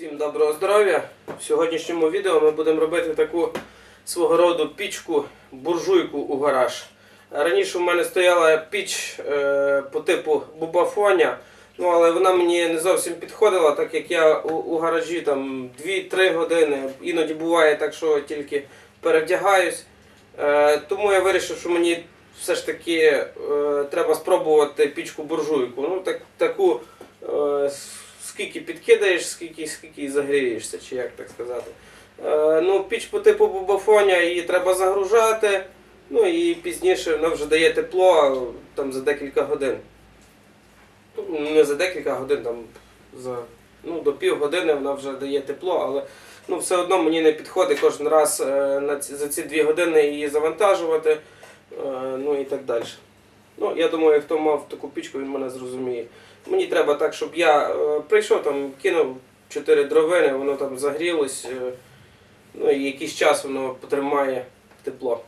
Всім доброго здоров'я! В сьогоднішньому відео ми будемо робити таку свого роду пічку, буржуйку у гараж. Раніше в мене стояла піч е, по типу бубафоня, ну, але вона мені не зовсім підходила, так як я у, у гаражі там 2-3 години, іноді буває так, що тільки перевдягаюсь. Е, тому я вирішив, що мені все ж таки е, треба спробувати пічку буржуйку. Ну, так, таку е, скільки підкидаєш, скільки, скільки і загрієшся, чи як так сказати. Е, ну, піч по типу бубафоня її треба загружати. Ну і пізніше вона вже дає тепло там за декілька годин. Ну, Не за декілька годин, там за ну, до півгодини вона вже дає тепло, але ну, все одно мені не підходить кожен раз е, на ці, за ці дві години її завантажувати. Е, ну і так далі. Ну, я думаю, хто мав таку пічку, він мене зрозуміє. Мені треба так, щоб я е, прийшов, там, кинув 4 дровини, воно там загрілось, е, ну і якийсь час воно потримає тепло.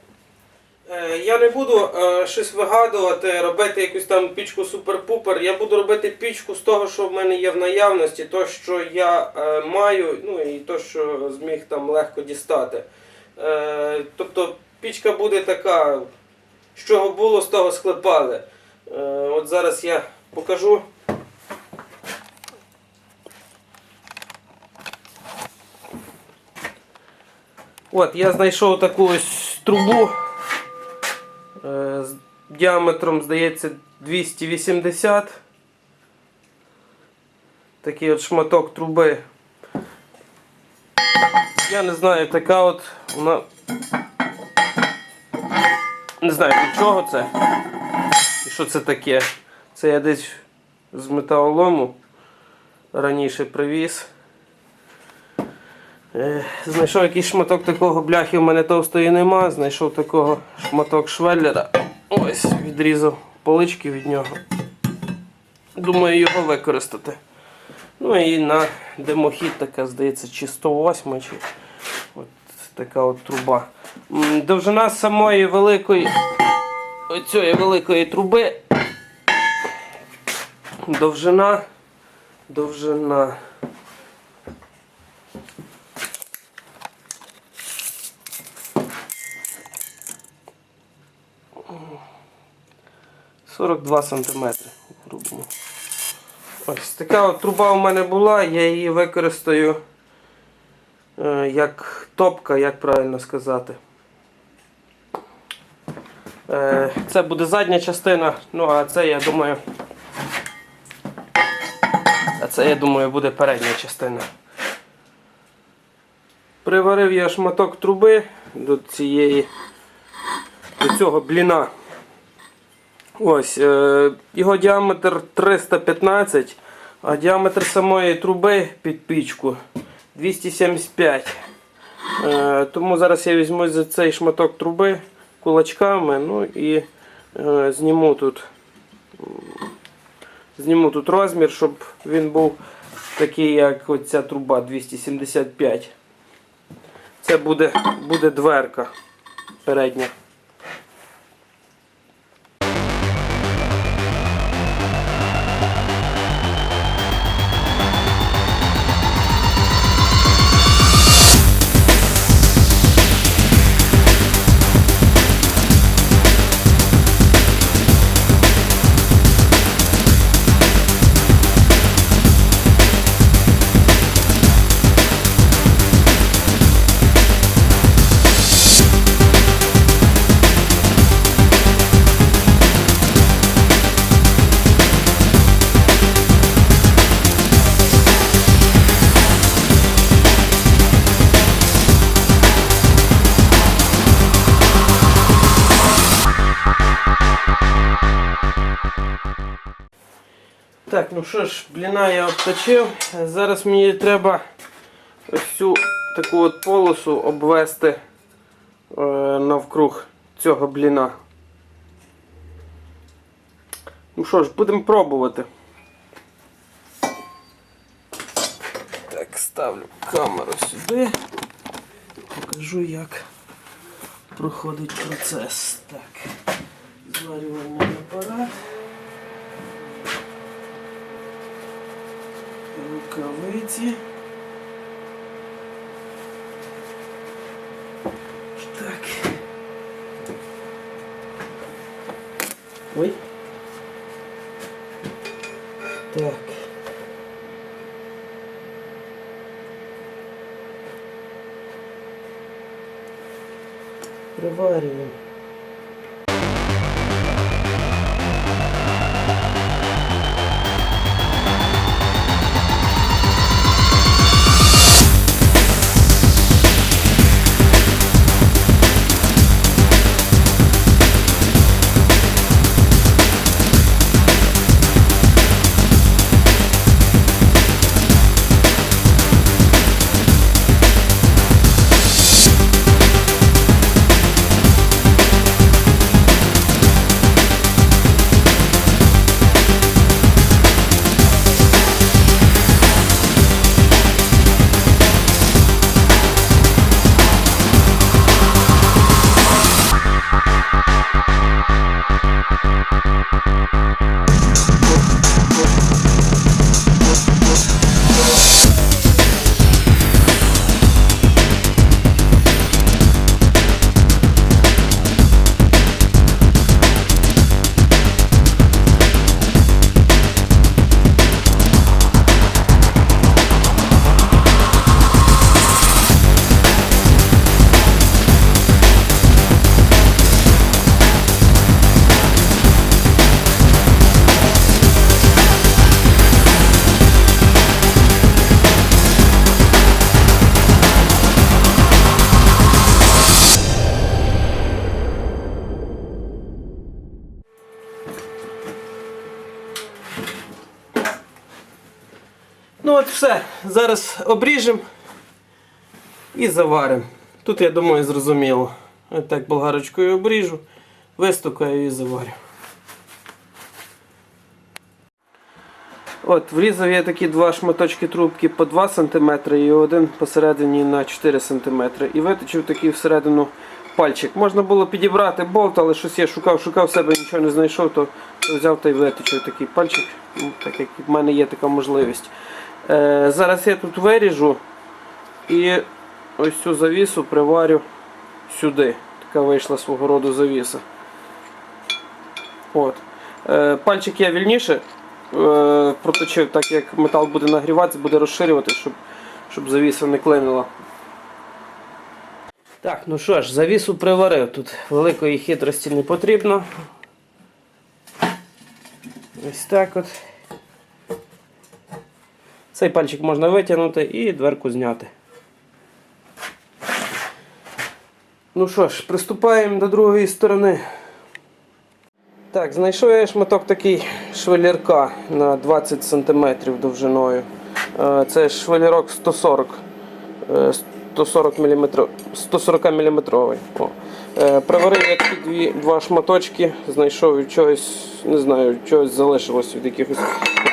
Е, Я не буду щось вигадувати, робити якусь там пічку супер-пупер. Я буду робити пічку з того, що в мене є в наявності, то, що я маю, ну і то, що зміг там легко дістати. Тобто пічка буде така, з чого було, з того склепали. От зараз я покажу. От, я знайшов таку ось трубу е, з діаметром, здається, 280. Такий от шматок труби. Я не знаю, така от вона. Не знаю від чого це. І що це таке. Це я десь з металолому раніше привіз. Е, Знайшов якийсь шматок такого бляхи, в мене товстої нема. Знайшов такого шматок швеллера. Ось, відрізав полички від нього. Думаю його використати. Ну і на димохід така, здається, чи 108 чи от така от труба. Довжина самої великої оцієї великої труби. Довжина. Довжина. Сорок два сантиметри. грубо. Ось така от труба у мене була, я її використаю е, як топка, як правильно сказати. Е, це буде задня частина, ну а це я думаю. А це, я думаю, буде передня частина. Приварив я шматок труби до цієї, до цього бліна. Ось, е, його діаметр 315, а діаметр самої труби під пічку 275. Е, тому зараз я візьму за цей шматок труби кулачками, ну і е, зніму тут зніму тут розмір, щоб він був такий, як оця труба 275. Це буде, буде дверка передня. Ну що ж, бліна я обточив. Зараз мені треба ось цю таку от полосу обвести е, навкруг цього бліна. Ну що ж, будемо пробувати. Так, ставлю камеру сюди. Покажу, як проходить процес. Так, зварювальний апарат. выйти. Так. Ой. Так. Привариваем. Зараз обріжемо і заваримо. Тут, я думаю, зрозуміло. От так болгарочкою обріжу, вистукаю і заварю. От, врізав я такі два шматочки трубки по 2 см і один посередині на 4 см. І виточив такий всередину пальчик. Можна було підібрати болт, але щось я шукав, шукав себе, нічого не знайшов, то то взяв та й виточив такий пальчик, ну, так як в мене є така можливість. Е, зараз я тут виріжу і ось цю завісу приварю сюди. Така вийшла свого роду завіса. От. Е, пальчик я вільніше е, проточив, так як метал буде нагріватися, буде розширювати, щоб, щоб завіса не клинила. Так, ну що ж, завісу приварив. Тут великої хитрості не потрібно. Ось так от. Цей пальчик можна витягнути і дверку зняти. Ну що ж, приступаємо до другої сторони. Так, знайшов я шматок такий швелірка на 20 см довжиною. Е, Це швелірок 140 е, 140 мм, 140 мм. О. Е, Приварив я такі дві, два шматочки, знайшов від чогось, не знаю, чогось залишилось від якихось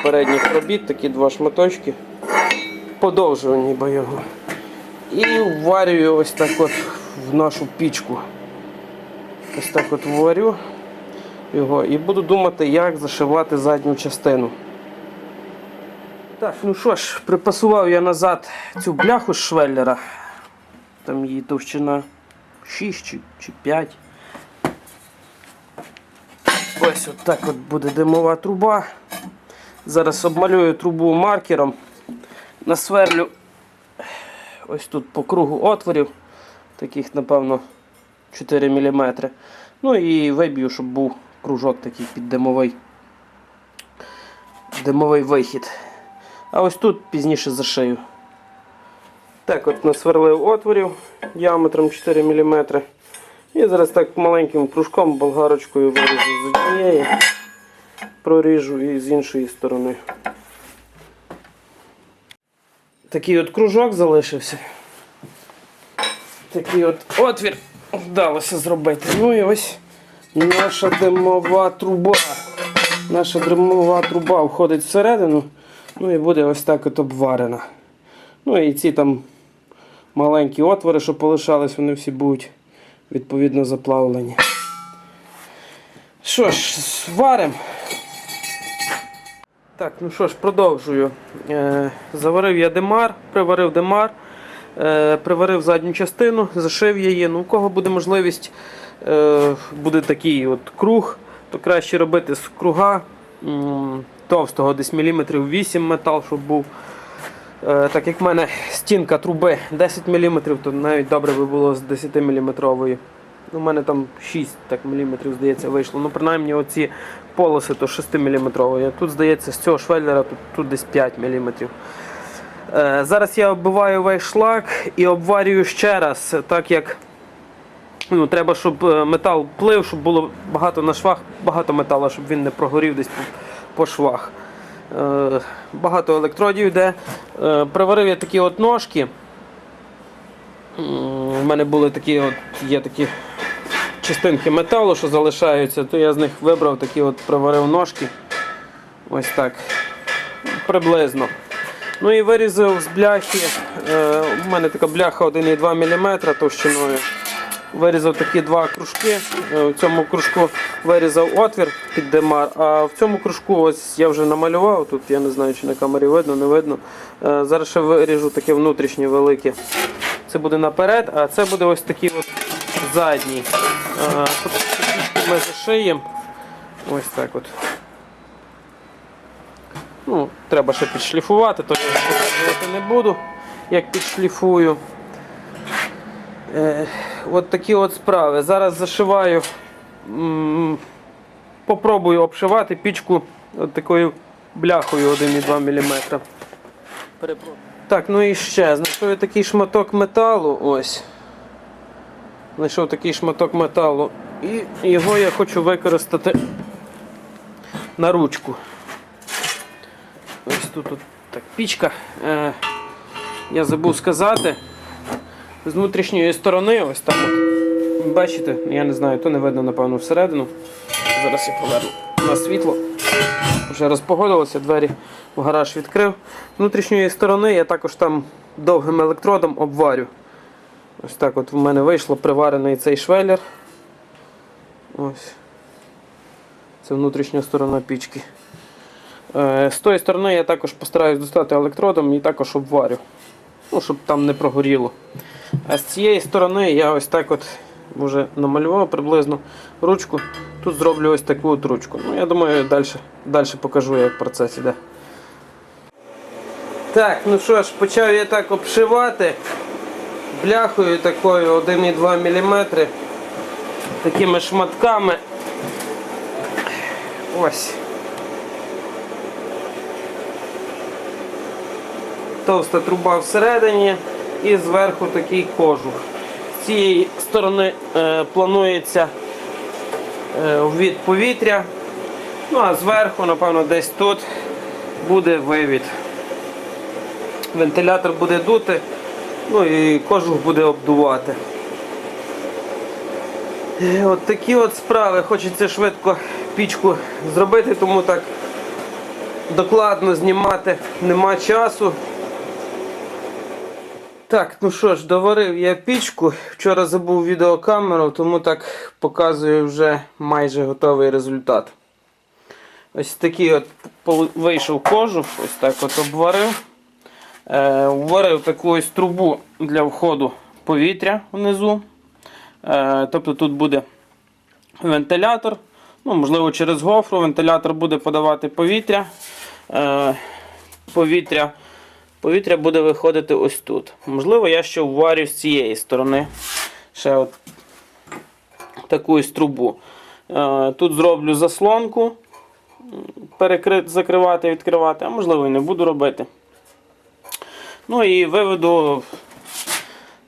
попередніх робіт, такі два шматочки. Подовжувані бо його. І варюю ось так от в нашу пічку. Ось так от варю його і буду думати, як зашивати задню частину. Так, ну що ж, припасував я назад цю бляху з швеллера. Там її товщина 6 чи, чи 5. Ось от так от буде димова труба. Зараз обмалюю трубу маркером. Насверлю ось тут по кругу отворів, таких, напевно, 4 мм. Ну і виб'ю, щоб був кружок такий під димовий, димовий вихід. А ось тут пізніше зашию. Так от насверлив отворів діаметром 4 мм. І зараз так маленьким кружком болгарочкою виріжу з однієї, проріжу і з іншої сторони. Такий от кружок залишився. Такий от отвір вдалося зробити. Ну і ось наша димова труба. Наша димова труба входить всередину, ну і буде ось так от обварена. Ну і ці там маленькі отвори, що полишались, вони всі будуть відповідно заплавлені. Що ж, варимо. Так, ну що ж, продовжую. Е, заварив я демар, приварив демар, е, приварив задню частину, зашив її. Ну, у кого буде можливість, е, буде такий от круг то краще робити з круга товстого, десь міліметрів 8 метал, щоб був. Так як в мене стінка труби 10 мм, то навіть добре би було з 10 мм. У мене там 6 так, мм, здається, вийшло. Ну, принаймні оці полоси то 6 мм. Тут, здається, з цього швеллера тут, тут десь 5 мм. Е, Зараз я оббиваю весь шлак і обварюю ще раз, так як ну, треба, щоб е, метал плив, щоб було багато на швах, багато металу, щоб він не прогорів десь по, по швах. Е, Багато електродів йде. Приварив я такі от ножки. У мене були такі от, є такі частинки металу, що залишаються, то я з них вибрав такі от приварив ножки. Ось так. Приблизно. Ну і вирізав з бляхи. Е, у мене така бляха 1,2 мм товщиною. Вирізав такі два кружки. Е, В цьому кружку вирізав отвір під демар, а в цьому кружку ось я вже намалював. Тут я не знаю, чи на камері видно, не видно. Е, Зараз ще виріжу таке внутрішнє велике. Це буде наперед, а це буде ось такий от задній. Е, ми зашиємо. Ось так от. Ну, треба ще підшліфувати, то я показувати не буду, як підшліфую. Е, от такі от справи. Зараз зашиваю, м, попробую обшивати пічку от такою бляхою 1,2 мм. Так, ну і ще, знайшов я такий шматок металу. Ось. Знайшов такий шматок металу. І його я хочу використати на ручку. Ось тут от так пічка. Е, я забув сказати. З внутрішньої сторони, ось так от. Бачите, я не знаю, то не видно, напевно, всередину. Зараз я поверну на світло. Вже розпогодилося, двері в гараж відкрив. З внутрішньої сторони я також там довгим електродом обварю. Ось так от в мене вийшло приварений цей швеллер. Ось. Це внутрішня сторона пічки. Е, З тої сторони я також постараюсь достати електродом і також обварю. Ну, щоб там не прогоріло. А з цієї сторони я ось так от вже намалював приблизно ручку. Тут зроблю ось таку от ручку. Ну, я думаю, далі, далі покажу, як процес іде. Так, ну що ж, почав я так обшивати бляхою такою 1,2 мм. Такими шматками. Ось. Товста труба всередині і зверху такий кожух. З цієї сторони е, планується е, ввід повітря. Ну а зверху, напевно, десь тут буде вивід. Вентилятор буде дути, ну і кожух буде обдувати. Е, От такі от справи. Хочеться швидко пічку зробити, тому так докладно знімати нема часу. Так, ну що ж, доварив я пічку. Вчора забув відеокамеру, тому так показую вже майже готовий результат. Ось такий от вийшов кожух, ось так от обварив. Е, вварив таку ось трубу для входу повітря внизу. Е, тобто тут буде вентилятор. Ну, можливо, через гофру вентилятор буде подавати повітря. Е, повітря, повітря буде виходити ось тут. Можливо, я ще вварю з цієї сторони. Ще от таку ось трубу. Тут зроблю заслонку, перекрити, закривати, відкривати, а можливо і не буду робити. Ну і виведу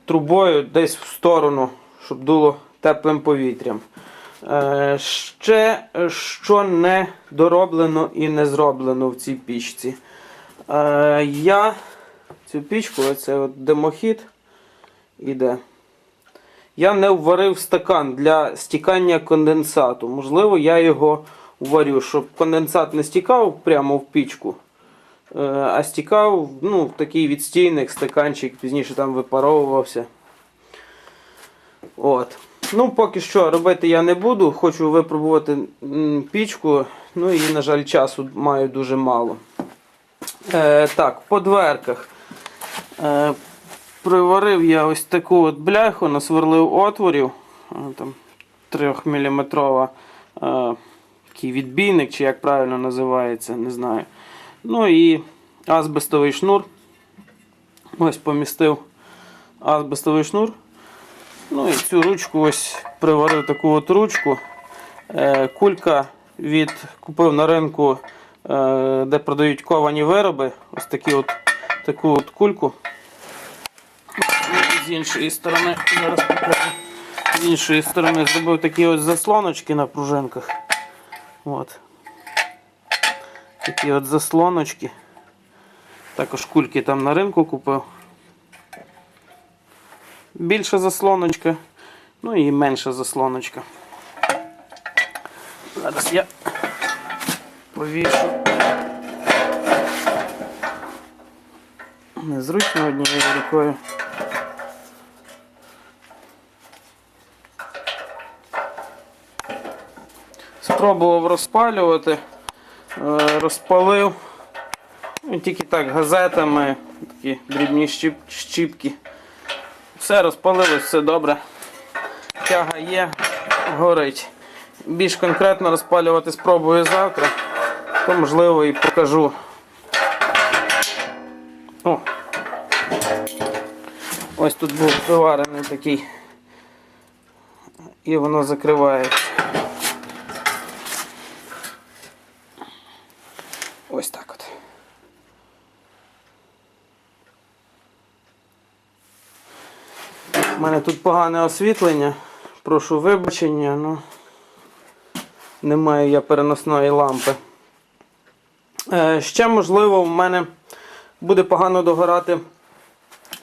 трубою десь в сторону, щоб дуло теплим повітрям. Е, ще що не дороблено і не зроблено в цій пічці. Е, я цю пічку, оце от димохід іде. Я не вварив стакан для стікання конденсату. Можливо, я його варю, щоб конденсат не стікав прямо в пічку, а стікав ну, в такий відстійник, стаканчик, пізніше там випаровувався. От. Ну, поки що робити я не буду. Хочу випробувати пічку. Ну і, на жаль, часу маю дуже мало. Е, так, по дверках. Е, приварив я ось таку от бляху, насверлив отворів. е, Там 3 мм е, такий відбійник, чи як правильно називається, не знаю. Ну і азбестовий шнур. Ось помістив азбестовий шнур. Ну і цю ручку ось приварив таку от ручку. Е, Кулька від купив на ринку, е, де продають ковані вироби. Ось такі от, таку от кульку. З іншої сторони, зараз покажу. З іншої сторони зробив такі ось заслоночки на пружинках. От. Такі от заслоночки. Також кульки там на ринку купив. Більша заслоночка, ну і менша заслоночка. Зараз я повішу. Незручно однією рукою. Спробував розпалювати, розпалив. Ну, тільки так газетами, такі дрібні щіп, щіпки. Все розпалилось, все добре. Тяга є, горить. Більш конкретно розпалювати спробую завтра, то можливо і покажу. О. Ось тут був приварений такий. І воно закривається. Ось так от. У мене тут погане освітлення. Прошу вибачення, ну не маю я переносної лампи. Е, ще, можливо, в мене буде погано догорати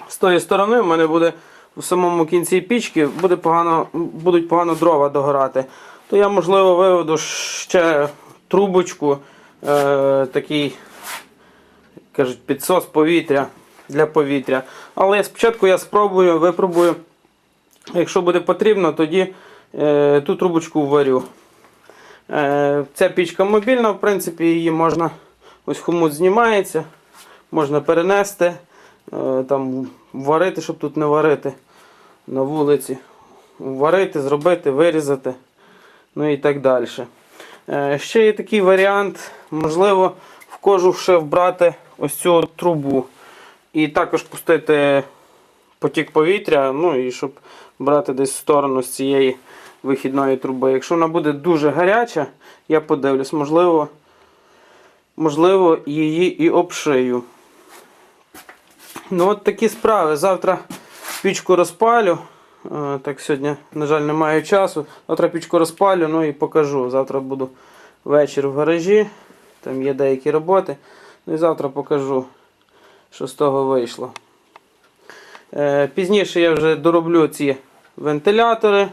з тої сторони. У мене буде в самому кінці пічки буде погано, будуть погано дрова догорати. То я, можливо, виведу ще трубочку, е, такий, кажуть, підсос повітря для повітря. Але спочатку я спробую, випробую. Якщо буде потрібно, тоді е, ту трубочку варю. Е, ця пічка мобільна, в принципі, її можна ось хомут знімається, можна перенести, е, там, варити, щоб тут не варити на вулиці. Варити, зробити, вирізати, ну і так далі. Ще є такий варіант, можливо, в кожу ще вбрати ось цю трубу. І також пустити потік повітря, ну і щоб брати десь в сторону з цієї вихідної труби. Якщо вона буде дуже гаряча, я подивлюсь, можливо, можливо її і обшию. Ну от такі справи. Завтра пічку розпалю. Е, Так, сьогодні, на жаль, не маю часу. Завтра пічку розпалю, ну і покажу. Завтра буду вечір в гаражі. Там є деякі роботи. Ну і завтра покажу, що з того вийшло. Е, Пізніше я вже дороблю ці вентилятори.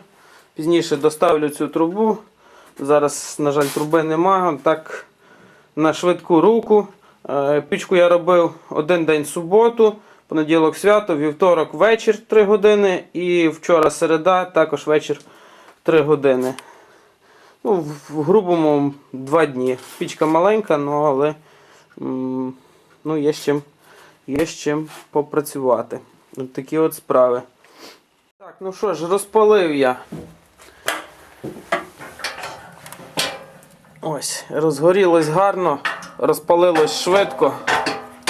Пізніше доставлю цю трубу. Зараз, на жаль, труби немає. Так, на швидку руку. Е, Пічку я робив один день суботу, понеділок свято, вівторок вечір 3 години і вчора середа, також вечір 3 години. Ну, в- в грубому 2 дні. Пічка маленька, ну, але ну, є, з чим, є з чим попрацювати. От такі от справи. Так, ну що ж, розпалив я. Ось, розгорілось гарно, розпалилось швидко.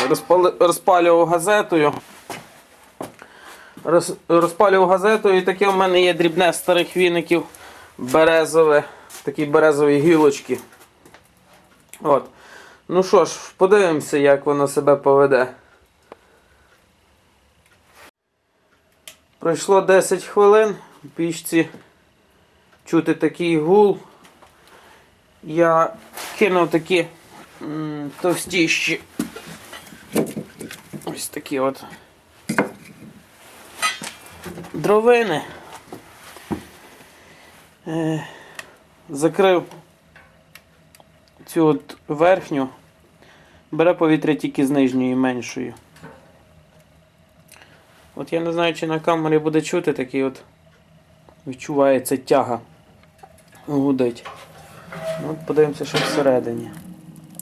Розпали, розпалював газетою. Роз, розпалював газетою і таке в мене є дрібне старих віників березове, такі березові гілочки. От. Ну що ж, подивимося, як воно себе поведе. Пройшло 10 хвилин, в пічці чути такий гул. Я кинув такі м, товстіші. Ось такі от дровини. Е, закрив цю от верхню, бере повітря тільки з нижньої меншої. От я не знаю, чи на камері буде чути такий от відчувається тяга. Гудить. Ну, от подивимося, що всередині.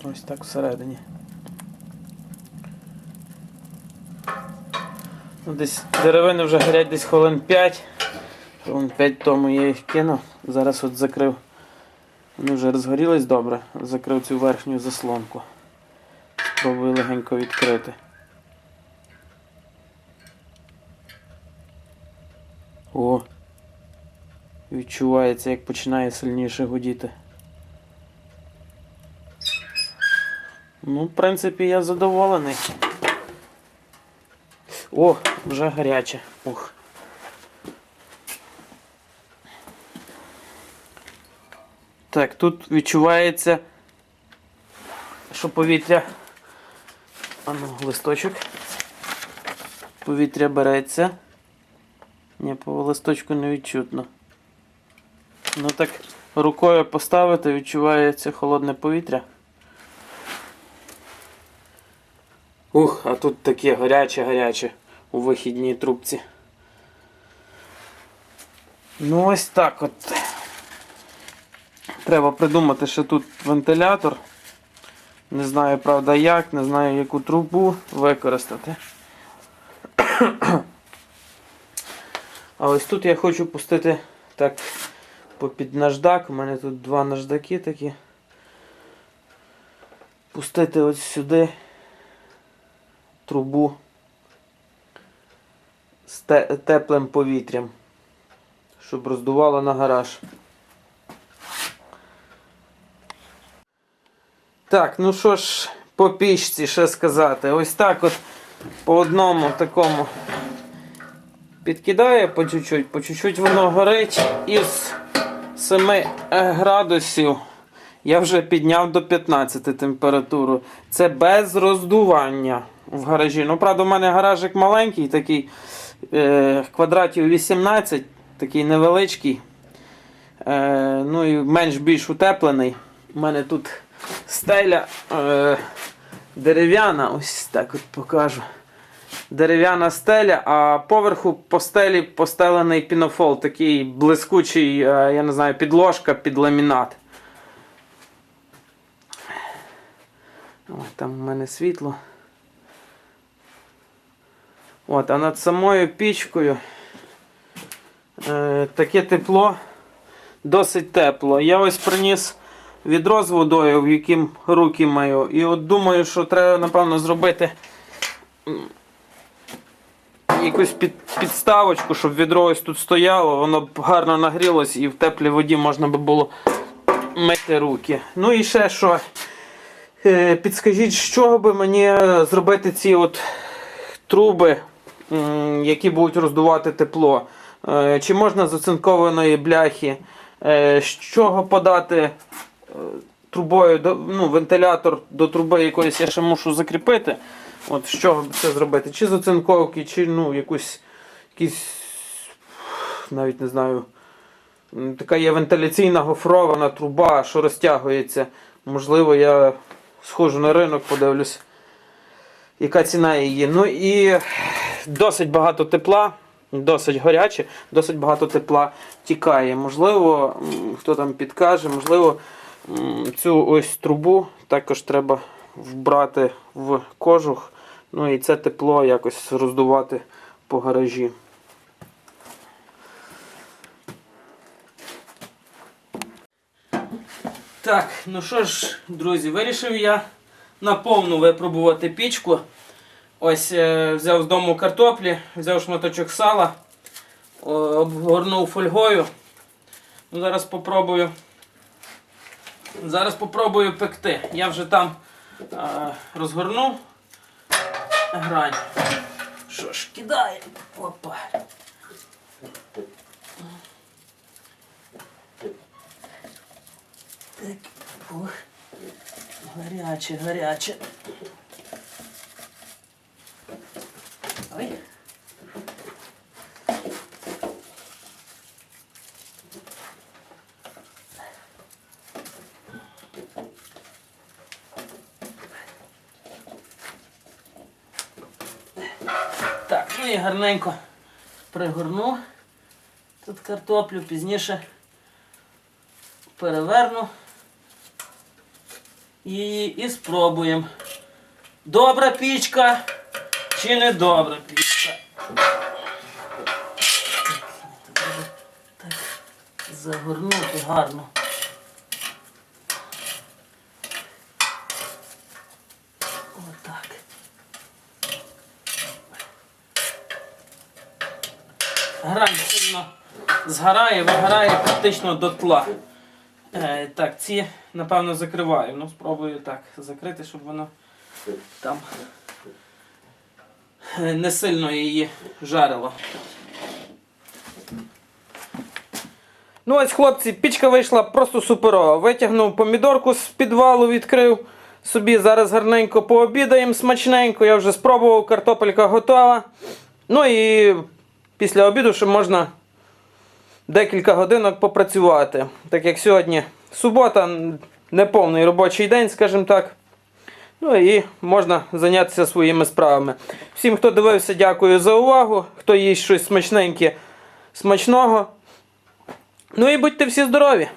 Ось так всередині. Ну, десь деревини вже горять десь хвилин 5. Хвилин 5 тому я їх кинув. Зараз от закрив Вони вже розгорілись добре. Закрив цю верхню заслонку. Спробую легенько відкрити. О! Відчувається, як починає сильніше гудіти. Ну, в принципі, я задоволений. О, вже гаряче. Ух. Так, тут відчувається, що повітря. Ану, листочок. Повітря береться. Ні, по листочку не відчутно. Ну так, рукою поставити, відчувається холодне повітря. Ух, а тут таке гаряче-гаряче у вихідній трубці. Ну ось так от. Треба придумати, що тут вентилятор. Не знаю, правда, як, не знаю, яку трубу використати. А ось тут я хочу пустити так попід наждак. У мене тут два наждаки такі. Пустити ось сюди трубу з те- теплим повітрям, щоб роздувало на гараж. Так, ну що ж, по пічці ще сказати. Ось так от по одному такому підкидає по чуть-чуть, по чуть-чуть воно горить із 7 градусів. Я вже підняв до 15 температуру. Це без роздування в гаражі. Ну, правда, у мене гаражик маленький, такий е, квадратів 18, такий невеличкий. Е, ну і менш-більш утеплений. У мене тут стеля е, дерев'яна, ось так от покажу. Дерев'яна стеля, а поверху по стелі постелений пінофол, такий блискучий, е, я не знаю, підложка під ламінат. Ой, там у мене світло. От, а над самою пічкою е, таке тепло, досить тепло. Я ось приніс відро з водою, в яким руки маю. І от думаю, що треба, напевно, зробити якусь під, підставочку, щоб відро ось тут стояло, воно б гарно нагрілось і в теплій воді можна би було мити руки. Ну і ще що. Е, Підскажіть, з чого би мені зробити ці от труби, які будуть роздувати тепло? Е, Чи можна з оцинкованої бляхи? Е, З чого подати трубою ну, вентилятор до труби якоїсь я ще мушу закріпити? От б це зробити? Чи з оцинковки, чи ну, якусь якісь, навіть не знаю. Така є вентиляційна гофрована труба, що розтягується. Можливо, я схожу на ринок, подивлюсь, яка ціна її. Ну і досить багато тепла, досить гаряче, досить багато тепла тікає. Можливо, хто там підкаже, можливо, цю ось трубу також треба вбрати в кожух. Ну і це тепло якось роздувати по гаражі. Так, ну що ж, друзі, вирішив я наповну випробувати пічку. Ось е, взяв з дому картоплі, взяв шматочок сала, обгорнув фольгою. Ну, зараз попробую. Зараз попробую пекти. Я вже там розгорнув грань. Що ж, кидає. Опа. Так, ух. Гаряче, гаряче. Ой. Так, ну і гарненько пригорну. Тут картоплю пізніше переверну її і спробуємо. Добра пічка чи не добра пічка. Так, загорнути гарно. грань сильно згорає, вигорає практично до тла. Е, так, ці, напевно, закриваю. Ну, спробую так закрити, щоб воно там не сильно її жарило. Ну ось, хлопці, пічка вийшла просто суперова. Витягнув помідорку з підвалу, відкрив собі. Зараз гарненько пообідаємо смачненько. Я вже спробував, картопелька готова. Ну і після обіду ще можна декілька годинок попрацювати. Так як сьогодні субота, неповний робочий день, скажімо так. Ну і можна зайнятися своїми справами. Всім, хто дивився, дякую за увагу. Хто їсть щось смачненьке, смачного. Ну і будьте всі здорові!